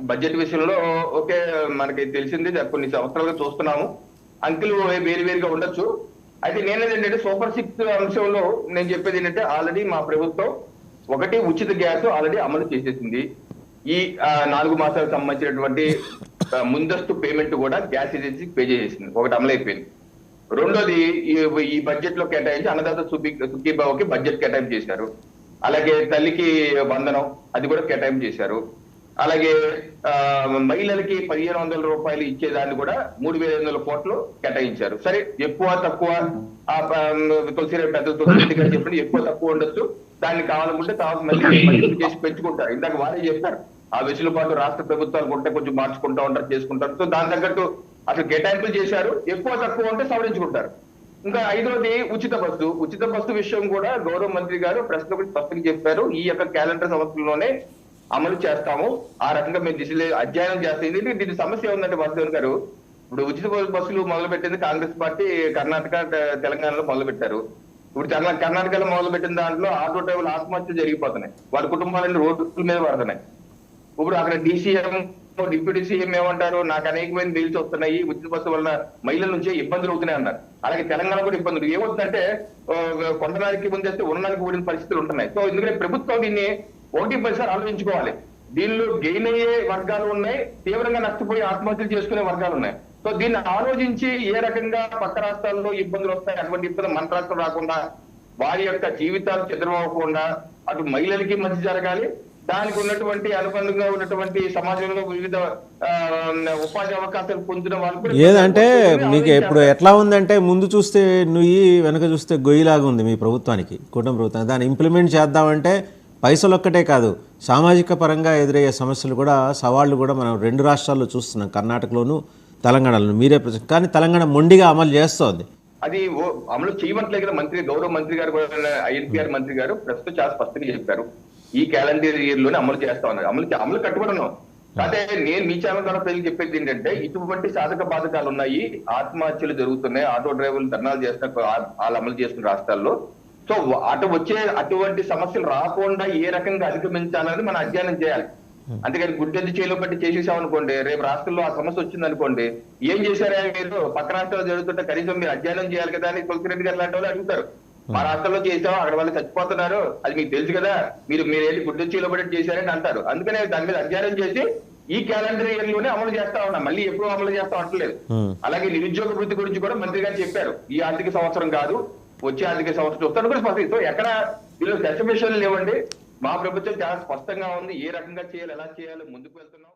Budget విషయంలో okay మనకి తెలిసింది కొన్ని సంవత్సరాలుగా చూస్తున్నాము. అంకెలు వేరు వేరుగా ఉండొచ్చు. అయితే నేనేది ఏంటంటే సూపర్ సిక్స్ అంశంలో నేను చెప్పేది ఏంటంటే ఆల్రెడీ మా ప్రభుత్వం ఒకటి ఉచిత గ్యాస్ ఆల్రెడీ అమలు చేసేసింది. ఈ నాలుగు మాసాలకు సంబంధించినటువంటి ముందస్తు పేమెంట్ కూడా గ్యాస్ ఏజెన్సీ పే చేసేసింది. ఒకటి అమలు అయిపోయింది. రెండోది ఈ- ఈ బడ్జెట్లో కేటాయించి అన్నదాత సుఖీ సుఖీబాబుకి బడ్జెట్ కేటాయింపు చేశారు. అలాగే తల్లికి వందనం అది కూడా కేటాయింపు చేశారు. అలాగే ఆ, మహిళలకి పదిహేను వందల రూపాయలు ఇచ్చేదాన్ని కూడా మూడు వేల ఐదు వందల కోట్లు కేటాయించారు. సరే ఎక్కువ తక్కువ తులసిరెడ్డి పెద్ద తులసిరెడ్డి గారు చెప్పిన ఎక్కువ తక్కువ ఉండొచ్చు. దాన్ని కావాలనుకుంటే తర్వాత మళ్ళీ చేసి పెంచుకుంటారు. ఇందాక వారే చెప్పారు ఆ వెసులుబాటు రాష్ట్ర ప్రభుత్వాలు ఉంటే కొంచెం మార్చుకుంటా ఉంటారు చేసుకుంటారు. సో దాని తగ్గట్టు అసలు కేటాయింపులు చేశారు. ఎక్కువ తక్కువ ఉంటే సవరించుకుంటారు. ఇంకా ఐదోది ఉచిత బస్సు. ఉచిత బస్సు విషయం కూడా గౌరవ మంత్రి గారు ప్రశ్న ఒకటి స్పష్టంగా చెప్పారు. ఈ యొక్క క్యాలెండర్ సంవత్సరంలోనే అమలు చేస్తాము. ఆ రకంగా మేము దిశ అధ్యయనం చేస్తాం ఎందుకంటే దీని సమస్య ఉందంటే వాసుదేవన్ గారు ఇప్పుడు ఉచిత బస్సులు మొదలు పెట్టింది కాంగ్రెస్ పార్టీ కర్ణాటక తెలంగాణలో మొదలు పెట్టారు ఇప్పుడు కర్ణాటకలో మొదలు పెట్టిన దాంట్లో ఆటో డ్రైవర్లు ఆత్మహత్యలు జరిగిపోతున్నాయి. వాళ్ళ కుటుంబాలన్నీ రోడ్ల మీద పడుతున్నాయి. ఇప్పుడు అక్కడ డీసీఎం డిప్యూటీ సీఎం ఏమంటారు? నాకు అనేకమైన బిల్స్ వస్తున్నాయి. ఉచిత బస్సు వల్ల మహిళల నుంచే ఇబ్బందులు అవుతున్నాయి అన్నారు. అలాగే తెలంగాణ కూడా ఇబ్బందులు. ఏమవుతుందంటే ఆ, ముందు ముందేస్తే ఉన్ననానికి కూడిన పరిస్థితులు ఉంటున్నాయి. సో ఎందుకంటే ప్రభుత్వం దీన్ని ఒకటి పరిసారి ఆలోచించుకోవాలి. దీనిలో గెయిన్ అయ్యే వర్గాలు ఉన్నాయి తీవ్రంగా నష్టపోయి ఆత్మహత్యలు చేసుకునే వర్గాలు ఉన్నాయి. సో దీన్ని ఆలోచించి ఏ రకంగా పక్క రాష్ట్రాల్లో ఇబ్బందులు వస్తాయి అటువంటి ఇబ్బందులు మన రాష్ట్రం రాకుండా వారి యొక్క జీవితాలు చెదరవకుండా అటు మహిళలకి మంచి జరగాలి. దానికి ఉన్నటువంటి అనుబంధంగా ఉన్నటువంటి సమాజంలో వివిధ ఉపాధి అవకాశాలు పొందిన వాళ్ళు ఏదంటే మీకు. ఇప్పుడు ఎట్లా ఉందంటే ముందు చూస్తే నుయ్యి వెనక చూస్తే గొయ్యిలాగా ఉంది మీ ప్రభుత్వానికి కుటుంబ ప్రభుత్వం దాన్ని ఇంప్లిమెంట్ చేద్దామంటే పైసలు ఒక్కటే కాదు సామాజిక పరంగా ఎదురయ్యే సమస్యలు కూడా సవాళ్ళు కూడా మనం రెండు రాష్ట్రాల్లో చూస్తున్నాం. కర్ణాటకలోను తెలంగాణలోను. మీరే ప్రశ్న కానీ తెలంగాణ మొండిగా అమలు చేస్తోంది. అది అమలు చేయమట్లే కదా మంత్రి గౌరవ మంత్రి గారు కూడా ఐఎన్పిఆర్ మంత్రి గారు ప్రస్తుతం చాలా స్పష్టంగా చెప్పారు. ఈ క్యాలెండర్ ఇయర్లోనే అమలు చేస్తా ఉన్నారు. అమలు అమలు కట్టుబడి అదే నేను మీ ఛానల్ ద్వారా ప్రజలు చెప్పేది ఏంటంటే ఇటువంటి సాధక బాధకాలు ఉన్నాయి ఆత్మహత్యలు జరుగుతున్నాయి ఆటో డ్రైవర్లు ధర్నాలు చేస్తున్న వాళ్ళు అమలు చేస్తున్న రాష్ట్రాల్లో. సో అటు వచ్చే అటువంటి సమస్యలు రాకుండా ఏ రకంగా అధిగమించాలని మనం అధ్యయనం చేయాలి. అంతేగాని గుడ్డెద్దు చేలో బట్టి చేసేసాం అనుకోండి రేపు రాష్ట్రంలో ఆ సమస్య వచ్చింది అనుకోండి ఏం చేశారా మీరు? పక్క రాష్ట్రాలు జరుగుతుంటే కనీసం మీరు అధ్యయనం చేయాలి కదా అని తులసిరెడ్డి గారు లాంటి వాళ్ళు అడుగుతారు. మా రాష్ట్రంలో చేసాం అక్కడ వాళ్ళు చచ్చిపోతున్నారు. అది మీకు తెలుసు కదా. మీరు మీరు ఏంటి గుడ్డెద్దు చేలో బట్టి చేశారని అంటారు. అందుకనే దాని మీద అధ్యయనం చేసి ఈ క్యాలెండర్ ఇయర్లోనే అమలు చేస్తా ఉన్నాం. మళ్ళీ ఎప్పుడు అమలు చేస్తా అంటలేదు Hmm. అలాగే నిరుద్యోగ వృద్ధి గురించి కూడా మంత్రి గారు చెప్పారు. ఈ ఆర్థిక సంవత్సరం కాదు వచ్చే ఆర్థిక సంవత్సరం చూస్తాను. కూడా స్పష్టం సో ఎక్కడ దీనిలో చర్చ లేవండి. మా ప్రభుత్వం చాలా స్పష్టంగా ఉంది. ఏ రకంగా చేయాలి ఎలా చేయాలి ముందుకు వెళ్తున్నాం.